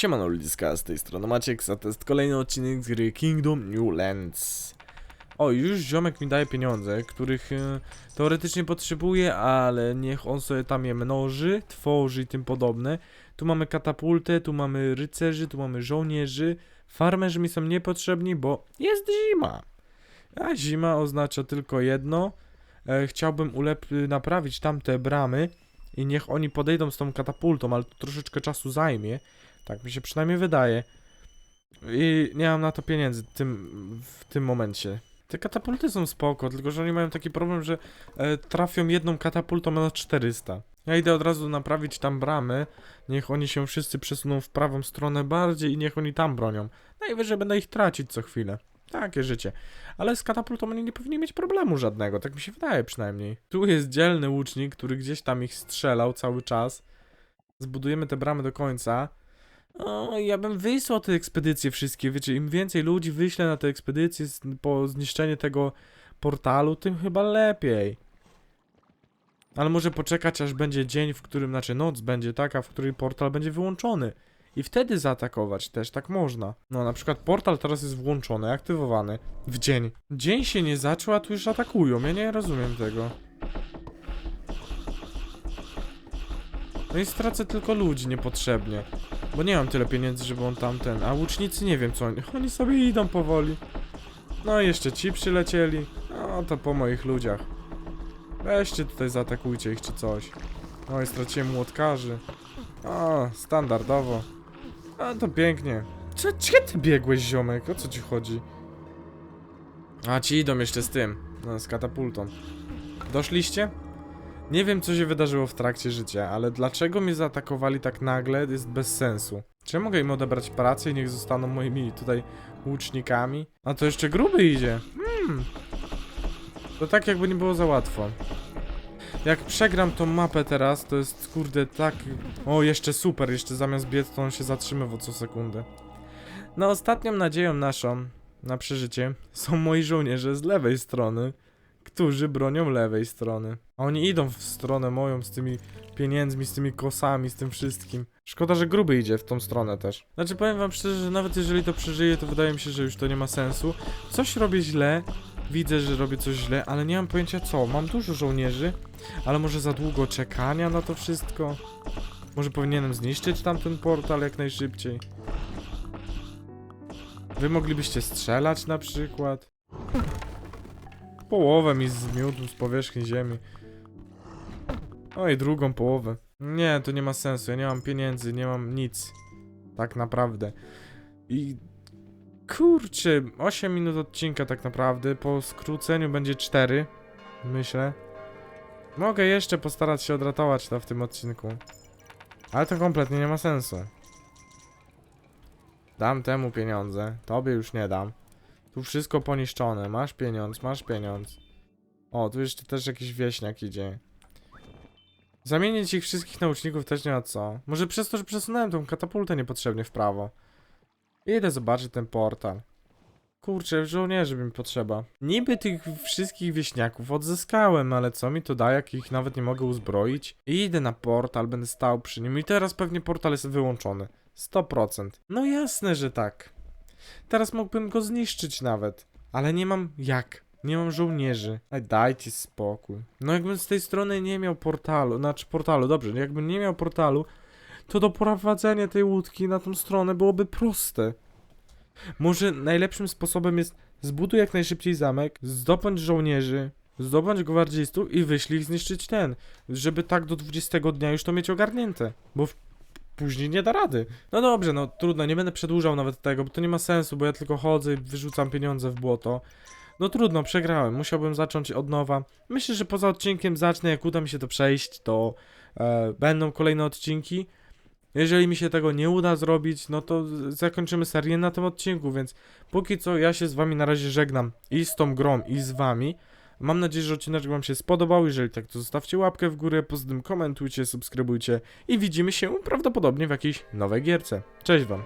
Siemano ludziska, z tej strony Maciek, a to jest kolejny odcinek z gry Kingdom New Lands. O, już ziomek mi daje pieniądze, których e, teoretycznie potrzebuję, ale niech on sobie tam je mnoży, tworzy i tym podobne. Tu mamy katapultę, tu mamy rycerzy, tu mamy żołnierzy. Farmerzy mi są niepotrzebni, bo jest zima. A zima oznacza tylko jedno. E, chciałbym ulep- naprawić tamte bramy i niech oni podejdą z tą katapultą, ale to troszeczkę czasu zajmie. Tak mi się przynajmniej wydaje. I nie mam na to pieniędzy tym, w tym momencie. Te katapulty są spoko, tylko że oni mają taki problem, że e, trafią jedną katapultą na 400. Ja idę od razu naprawić tam bramy. Niech oni się wszyscy przesuną w prawą stronę bardziej i niech oni tam bronią. Najwyżej będę ich tracić co chwilę. Takie życie. Ale z katapultą oni nie powinni mieć problemu żadnego, tak mi się wydaje przynajmniej. Tu jest dzielny łucznik, który gdzieś tam ich strzelał cały czas. Zbudujemy te bramy do końca. O, ja bym wysłał te ekspedycje wszystkie, wiecie, im więcej ludzi wyślę na te ekspedycje po zniszczenie tego portalu, tym chyba lepiej. Ale może poczekać, aż będzie dzień, w którym, znaczy noc będzie taka, w której portal będzie wyłączony. I wtedy zaatakować też, tak można. No, na przykład portal teraz jest włączony, aktywowany w dzień. Dzień się nie zaczął, a tu już atakują, ja nie rozumiem tego. No i stracę tylko ludzi niepotrzebnie. Bo nie mam tyle pieniędzy, żeby on tamten. A łucznicy nie wiem co oni. Oni sobie idą powoli. No i jeszcze ci przylecieli. No to po moich ludziach. Weźcie tutaj zaatakujcie ich czy coś. Oj, straciłem młotkarzy. O, standardowo. A to pięknie. Cze- Gdzie ty biegłeś, ziomek? O co ci chodzi? A, ci idą jeszcze z tym. No, z katapultą. Doszliście? Nie wiem, co się wydarzyło w trakcie życia, ale dlaczego mnie zaatakowali tak nagle, jest bez sensu. Czy ja mogę im odebrać pracę i niech zostaną moimi tutaj łucznikami? A to jeszcze gruby idzie. Hmm. To tak jakby nie było za łatwo. Jak przegram tą mapę teraz, to jest kurde tak... O, jeszcze super, jeszcze zamiast biec to on się zatrzymywał co sekundę. No ostatnią nadzieją naszą na przeżycie są moi żołnierze z lewej strony którzy bronią lewej strony. A oni idą w stronę moją z tymi pieniędzmi, z tymi kosami, z tym wszystkim. Szkoda, że gruby idzie w tą stronę też. Znaczy powiem wam szczerze, że nawet jeżeli to przeżyję, to wydaje mi się, że już to nie ma sensu. Coś robię źle, widzę, że robię coś źle, ale nie mam pojęcia co. Mam dużo żołnierzy, ale może za długo czekania na to wszystko. Może powinienem zniszczyć tamten portal jak najszybciej. Wy moglibyście strzelać na przykład. Połowę mi zmiótł z powierzchni ziemi. O i drugą połowę. Nie, to nie ma sensu. Ja nie mam pieniędzy, nie mam nic. Tak naprawdę. I kurczę, 8 minut odcinka tak naprawdę. Po skróceniu będzie 4. Myślę. Mogę jeszcze postarać się odratować to w tym odcinku. Ale to kompletnie nie ma sensu. Dam temu pieniądze. Tobie już nie dam. Tu wszystko poniszczone. Masz pieniądz, masz pieniądz. O, tu jeszcze też jakiś wieśniak idzie. Zamienić ich wszystkich nauczników też nie ma co. Może przez to, że przesunąłem tą katapultę niepotrzebnie w prawo. Idę zobaczyć ten portal. Kurczę, żołnierzy mi potrzeba. Niby tych wszystkich wieśniaków odzyskałem, ale co mi to da, jak ich nawet nie mogę uzbroić? Idę na portal, będę stał przy nim i teraz pewnie portal jest wyłączony. 100%. No jasne, że tak. Teraz mógłbym go zniszczyć nawet. Ale nie mam jak. Nie mam żołnierzy. Ej, dajcie spokój. No jakbym z tej strony nie miał portalu, znaczy portalu, dobrze, jakbym nie miał portalu, to doprowadzenie tej łódki na tą stronę byłoby proste. Może najlepszym sposobem jest zbuduj jak najszybciej zamek, zdobądź żołnierzy, zdobądź gwardzistów i wyślij ich zniszczyć ten, żeby tak do 20 dnia już to mieć ogarnięte, bo później nie da rady. No dobrze, no trudno, nie będę przedłużał nawet tego, bo to nie ma sensu, bo ja tylko chodzę i wyrzucam pieniądze w błoto. No trudno, przegrałem, musiałbym zacząć od nowa. Myślę, że poza odcinkiem zacznę, jak uda mi się to przejść, to e, będą kolejne odcinki. Jeżeli mi się tego nie uda zrobić, no to zakończymy serię na tym odcinku, więc póki co ja się z wami na razie żegnam i z tą grą, i z wami. Mam nadzieję, że odcinek wam się spodobał. Jeżeli tak, to zostawcie łapkę w górę, poza tym komentujcie, subskrybujcie i widzimy się prawdopodobnie w jakiejś nowej gierce. Cześć wam!